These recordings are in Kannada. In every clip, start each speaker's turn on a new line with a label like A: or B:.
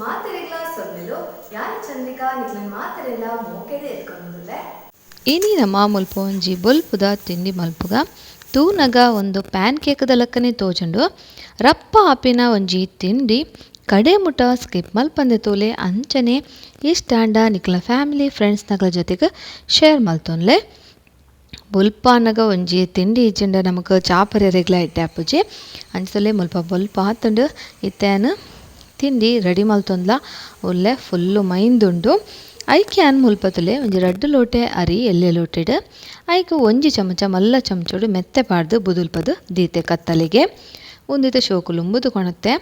A: ಮಾತೆರೆಗ್ಲ ಮೋಕೆಡೆ
B: ಇನಿ ನಮ್ಮ ಮುಲ್ಪ, ಒಂಜಿ ಬೊಲ್ಪುದ ತಿಂಡಿ ಮಲ್ಪುಗ. ತೂನಗ ಒಂದು ಪ್ಯಾನ್ ಕೇಕ್ದ ಲಕ್ಕನೆ ತೋಜುಂಡು. ರಪ್ಪ ಆಪಿನ ಒಂಜಿ ತಿಂಡಿ, ಕಡೆ ಮುಟ ಸ್ಕಿಪ್ ಮಲ್ಪಂದೆ ತೋಲೆ ಅಂಚನೆ, ಈ ಸ್ಟ್ಯಾಂಡ ನಿಕ್ಲ ಫ್ಯಾಮಿಲಿ, ಫ್ರೆಂಡ್ಸ್ ನಗಲ ಜೊತೆಗೆ ಶೇರ್ ಮಲ್ತೊನ್ಲೆ ಬೊಲ್ಪಾನಗ ಒಂಜಿ ತಿಂಡಿ ಇಚ್ಚಂಡ ನಮಕ್ ಚಾಪರೆ ರೆಗ್ಲ ಇಟ್ಟೆ ಅಪ್ಪುಜಿ ಅಂಚಲೆ ಮುಲ್ಪ ಬೊಲ್ಪ ಆತುಂಡು, ಇತ್ತೇನು? ತಿಂಡಿ ರೆಡಿ ಮಲ್ತೊಂದ್ಲ ಒಳ್ಳೆ ಫುಲ್ಲು ಮೈಂದುಂಡು ಆನ್ ಮುಲ್ಪತುಲೆ ಒಂಜಿ ರಡ್ಡ್ ಲೋಟೆ ಅರಿ, ಎಲ್ಲೆ ಲೋಟೆಡ್ ಐಕ್ ಒಂಜಿ ಚಮಚ ಮಲ್ಲ ಚಮಚೋಡು ಮೆತ್ತೆ ಪಾಡ್ದು ಬುದುಲ್ಪದು ದೀತೆ ಕತ್ತಲಿಗೆ. ಉಂದಿತ ಶೋಕುಲುಂಬುದು ಕೊಣತ್ತೆ.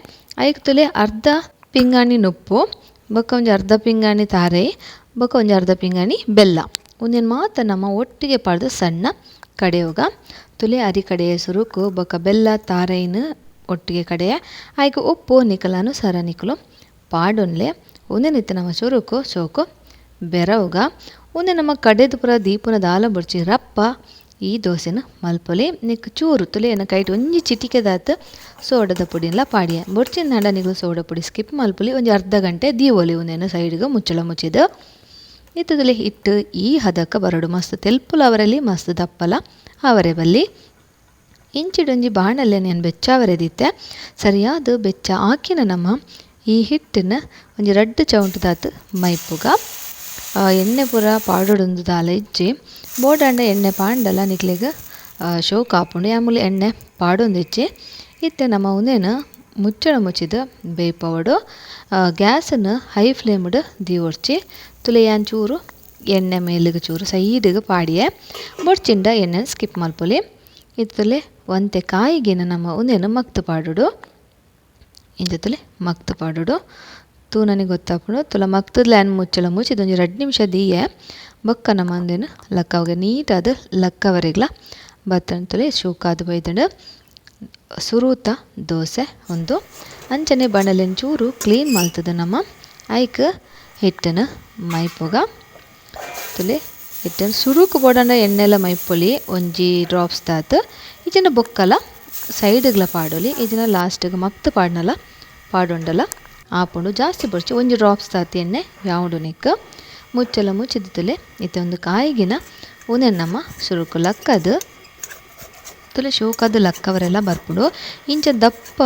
B: ಐಕ್ ತುಲೆ ಅರ್ಧ ಪಿಂಗಾಣಿ ನುಪ್ಪು, ಬೊಕ್ಕ ಒಂಜಿ ಅರ್ಧ ಪಿಂಗಾಣಿ ತಾರೈ, ಬೊಕ್ಕ ಒಂಜಿ ಅರ್ಧ ಪಿಂಗಾಣಿ ಬೆಲ್ಲ. ಉಂದೆನ್ ಮಾತ ನಮ್ಮ ಒಟ್ಟಿಗೆ ಪಾಡ್ದು ಸಣ್ಣ ಕಡೆಯೋಗ. ತುಲೆ ಅರಿ ಕಡೆಯ ಸುರುಕು, ಬೊಕ್ಕ ಬೆಲ್ಲ ತಾರೈನ್ ಒಟ್ಟಿಗೆ ಕಡೆಯ. ಆಯ್ಕೆ ಉಪ್ಪು, ನಿಕಲನು, ಸರ, ನಿಕಲು, ಪಾಡೊನ್ಲೆ ಉಂದೆನಿತ್ತ ನಮ್ಮ ಚುರುಕು ಚೌಕು ಬೆರವುಗ ಉಂದೆ ನಮ್ಮ ಕಡೆದು ಪುರ ದೀಪನ ದಾಲ ಬುಡ್ಚಿ, ರಪ್ಪ, ಈ ದೋಸೆನ ಮಲ್ಪೊಲಿ, ನಿಕ್ ಚೂರು ತುಲೆಯನ ಕೈಟ್ ಒಂಜಿ ಚಿಟಿಕೆದಾತ್ ಸೋಡದ ಪುಡಿನ್ಲ ಪಾಡಿಯ. ಬುಡ್ಚಿನ ನಡ ನಿಗ್ಲು ಸೋಡ ಪುಡಿ ಸ್ಕಿಪ್ ಮಲ್ಪೊಲಿ, ಒಂಜಿ ಅರ್ಧ ಗಂಟೆ ದೀವೊಲಿ ಒಂದೇನು ಸೈಡ್ಗೆ ಮುಚ್ಚಳ ಮುಚ್ಚಿದ. ಇತ್ತದಲ್ಲಿ ಹಿಟ್ಟು, ಈ ಹದಕ್ಕೆ ಬರಡು ಮಸ್ತ್ ತೆಲ್ಪುಲ ಅವರಲ್ಲಿ ಮಸ್ತ್ ದಪ್ಪಲ ಅವರೇ ಬಲ್ಲಿ. ಇಂಚಿಡೊಂಜಿ ಬಾಣಲೆ ನಾನು ಬೆಚ್ಚಾವರೆದಿತ್ತೆ ಸರಿಯಾದ ಬೆಚ್ಚ ಆಕಿನ ನಮ್ಮ ಈ ಹಿಟ್ಟನ್ನ ಒಂಜಿ ರಡ್ಡ್ ಚೌಂಟದಾತ ಮೈಪುಗ. ಎಣ್ಣೆ ಪೂರ ಪಾಡೊಡೊಂದು ದಾಲ ಇಜ್ಜಿ. ಬೋಡಾಂಡ ಎಣ್ಣೆ ಪಾಂಡಲ ನಿಕ್ಲೆಗ್ ಶೋ ಆಪುಂಡು ಆಮೇಲೆ ಎಣ್ಣೆ ಪಾಡೊಂದಿಜ್ಜಿ ಇತ್ತೆ ನಮ್ಮ ಉಂದೆನ್ ಮುಚ್ಚಳ ಮುಚ್ಚಿದ ಬೇಯ್ಪವಡು ಗ್ಯಾಸನ್ನು ಹೈ ಫ್ಲೇಮ್ಡ್ ದೀವೊಡ್ಚಿ ತುಲೆಯಾನ್ ಚೂರು ಎಣ್ಣೆ ಮೇಲಿಗೆ ಚೂರು ಸೈಡಿಗೆ ಪಾಡಿಯೆ. ಬೊಡ್ಚಿಂಡ ಎಣ್ಣೆ ಸ್ಕಿಪ್ ಮಲ್ಪೊಲಿ. ಇತ್ತಲೆ ಒಂತೆ ಕಾಯಿಗೆನ ನಮ್ಮ ಉಂದೇನು ಮಕ್ತು ಪಾಡುಡು. ಇಂಜತಲೆ ಮಕ್ತು ಪಾಡುಡು. ತೂ ನನಗೆ ಗೊತ್ತಾಪುಂಡು. ತುಲ ಮಕ್ತದ್ಲ ಅನ್ ಮುಚ್ಚಲ ಮುಚ್ಚಿ ಒಂಜಿ ರಡ್ಡ್ ನಿಮಿಷ ದೀಯೆ. ಬೊಕ್ಕ ನಮ್ಮ ಲಕ್ಕ ಅವಾಗ ನೀಟಾದ ಲಕ್ಕವರೆಗ್ಲ. ಬತ್ತಂತಲೇ ತುಲೆ ಶೂಕಾದ್ ಬೈದಂಡು ಸುರೂತ, ದೋಸೆ, ಒಂದು. ಅಂಚನೆ ಬಣಲೆನ್ ಚೂರು ಕ್ಲೀನ್ ಮಾಡ್ತದೆ ನಮ್ಮ. ಐಕ್ ಹಿಟ್ಟನ ಮೈಪೋಗ. ತುಲೆ ಹಿಟ್ಟನ ಸುರುಕು ಬೋಡಂಡ ಎಣ್ಣೆಲ ಮೈಪೊಲಿ ಒಂಜಿ ಡ್ರಾಪ್ಸ್ ದಾತ್. ಇಜನ ಬೊಕ್ಕಲ ಸೈಡ್ಗ್ಲ ಪಾಡೊಲಿ ಇಜನ ಲಾಸ್ಟ್ಗ್ ಮಕ್ತ್ ಪಾಡ್ನಲ ಪಾಡೊಂಡಲ. ಆಪುಂಡು ಜಾಸ್ತಿ ಬೊಡ್ಚಿ ಒಂಜಿ ಡ್ರಾಪ್ಸ್ ದಾತ್ ಎಣ್ಣೆ ಯಾವುದು ನಿಕ್ ಮುಚ್ಚಲ ಮುಚ್ಚಿದ್ದುಲೆ ಇತ್ತೆ ಒಂದು ಕಾಯಿಗಿನ ಉನೆನ್ನಮ್ಮ ಸುರುಕು ಲಕ್ಕದ್. ತುಲೆ ಶೋಕಾದ ಲಕ್ಕವರೆಲ್ಲ ಬರ್ಪುಡು. ಇಂಚ ದಪ್ಪ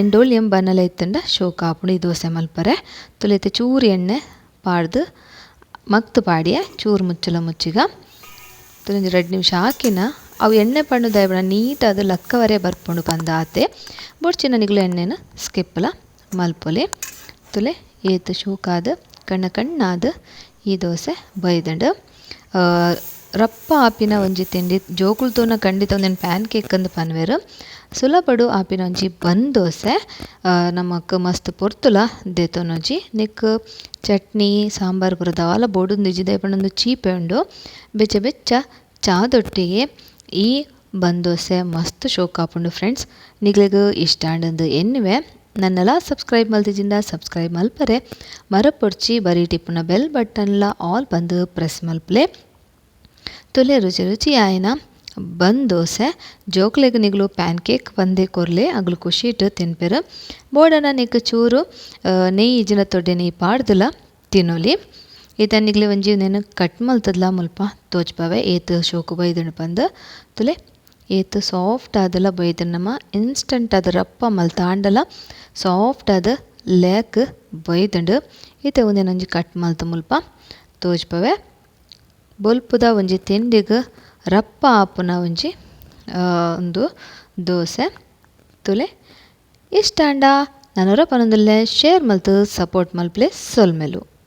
B: ಎಂಡೋಳಿ ಎಂಬ ಬನ್ನಲ ಇತ್ತಂಡ ಶೋಕ ಆಪುಂಡು ಈ ದೋಸೆ ಮಲ್ಪರೆ. ತುಲೆತೆ ಚೂರು ಎಣ್ಣೆ ಪಾಡ್ದು ಮಕ್ತು ಪಾಡಿಯೆ, ಚೂರು ಮುಚ್ಚಲ ಮುಚ್ಚಿಗ. ತುಲೊಂಜಿ ಎರಡು ನಿಮಿಷ ಹಾಕಿನ. ಅವು ಎಣ್ಣೆ ಪಣ್ಣು ದಯಬಡ ನೀಟಾದ ಲಕ್ಕವರೆ ಬರ್ಪುಂಡು ಪಂದ ಆತೆ ಬುಡ್ಚಿ ನಿಗ್ಲು ಎಣ್ಣೆನ ಸ್ಕಿಪ್ಪಲ ಮಲ್ಪೊಲಿ. ತುಲೆ, ಏತ್ ಶೂಕಾದ್, ಕಣ್ಣ ಕಣ್ಣಾದ, ಈ ದೋಸೆ ಬೈದಂಡು. ರಪ್ಪ ಆಪಿನ ಒಂಜಿ ತಿಂಡಿ, ಜೋಕುಲ್ ತೋನ ಖಂಡಿತ ಒಂದೇನು ಪ್ಯಾನ್ ಕೇಕ್ ಅಂದ್ ಪನ್ವೆರ್. ಸುಲಭಡು ಆಪಿನೊಂಜಿ ಬಂದೋಸೆ ನಮಕ್ ಮಸ್ತ್ ಪೊರ್ತುಲ ದೇತೊನೊಜಿ. ನಿಕ್ ಚಟ್ನಿ, ಸಾಂಬಾರ್ ಪೂರ ದಾಲ ಬೋಡುಂದಿಜಿ ದಯಪಂಡೊಂದು ಚೀಪೆ ಉಂಡು. ಬೆಚ್ಚ ಬೆಚ್ಚ ಚಾದೊಟ್ಟಿಗೆ ಈ ಬಂದೋಸೆ ದೋಸೆ ಮಸ್ತ್ ಶೋಕ್ ಆಪುಂಡು ಫ್ರೆಂಡ್ಸ್. ನಿಗ್ಲೆಗ್ ಇಷ್ಟ ಆಂಡಂದು ಎನ್ನುವೆ. ನನ್ನೆಲ್ಲ ಸಬ್ಸ್ಕ್ರೈಬ್ ಮಲ್ತಿಜಿಂದ ಸಬ್ಸ್ಕ್ರೈಬ್ ಮಲ್ಪರೆ. ಮರಪೊಡ್ಚಿ ಬರೀ ಟಿಪ್ಪುನ ಬೆಲ್ ಬಟನ್ಲ ಆಲ್ ಬಂದು ಪ್ರೆಸ್ ಮಲ್ಪಲೆ. ತುಲೆ ರುಚಿ ರುಚಿ ಆಯ್ನ ಬಂದ್ ದೋಸೆ, ಜೋಕ್ಲೆಗ್ ನಿಗ್ಲು ಪ್ಯಾನ್ ಕೇಕ್ ಬಂದೆ ಕೊರ್ಲೆ, ಅಗ್ಲು ಖುಷಿ ಇಟ್ಟು ತಿನ್ಪೆರ್. ಬೋಡನ ನಿಕ್ ಚೂರು ನೆಯ್ ಇಜಿನ ತೊಡ್ಡೆ ನೆಯ್ ಪಾಡ್ದುಲ, ತಿನ್ನೊಲಿ. ಈತ ನಿಗ್ಲೆ ಒಂಜಿ ನೆನ ಕಟ್ ಮಲ್ತದ್ಲ ಮುಲ್ಪ ತೋಚ್ಪವೆ ಏತ್ ಶೋಕು ಬೈದಣ್ಣ ಪಂದ್. ತುಲೆ, ಏತ್ ಸಾಫ್ಟ್ ಆದಲ ಬೈದನ್ ನಮ್ಮ ಇನ್ಸ್ಟಂಟ್ ಆದ ರಪ್ಪ ಮಲ್ತಾಂಡಲ ಸಾಫ್ಟ್ ಆದ ಲೇಕ್ ಬೈದಂಡು. ಈತ ಒಂದೇನೊಂಜಿ ಕಟ್ ಮಲ್ತ ಮುಲ್ಪ, ತೋಜ್ಪವೆ. ಬೊಲ್ಪುದ ಒಂಜಿ ತಿಂಡಿಗ್ ರಪ್ಪ ಆಪುನ ಒಂಜಿ ಒಂದು ದೋಸೆ ತುಲೆ ಇಷ್ಟಾಂಡ ನನರ ಪನೊಂದುಲ್ಲೆ ಶೇರ್ ಮಲ್ತು ಸಪೋರ್ಟ್ ಮಲ್ಪ್ಲೆ ಸೊಲ್ಮೆಲು.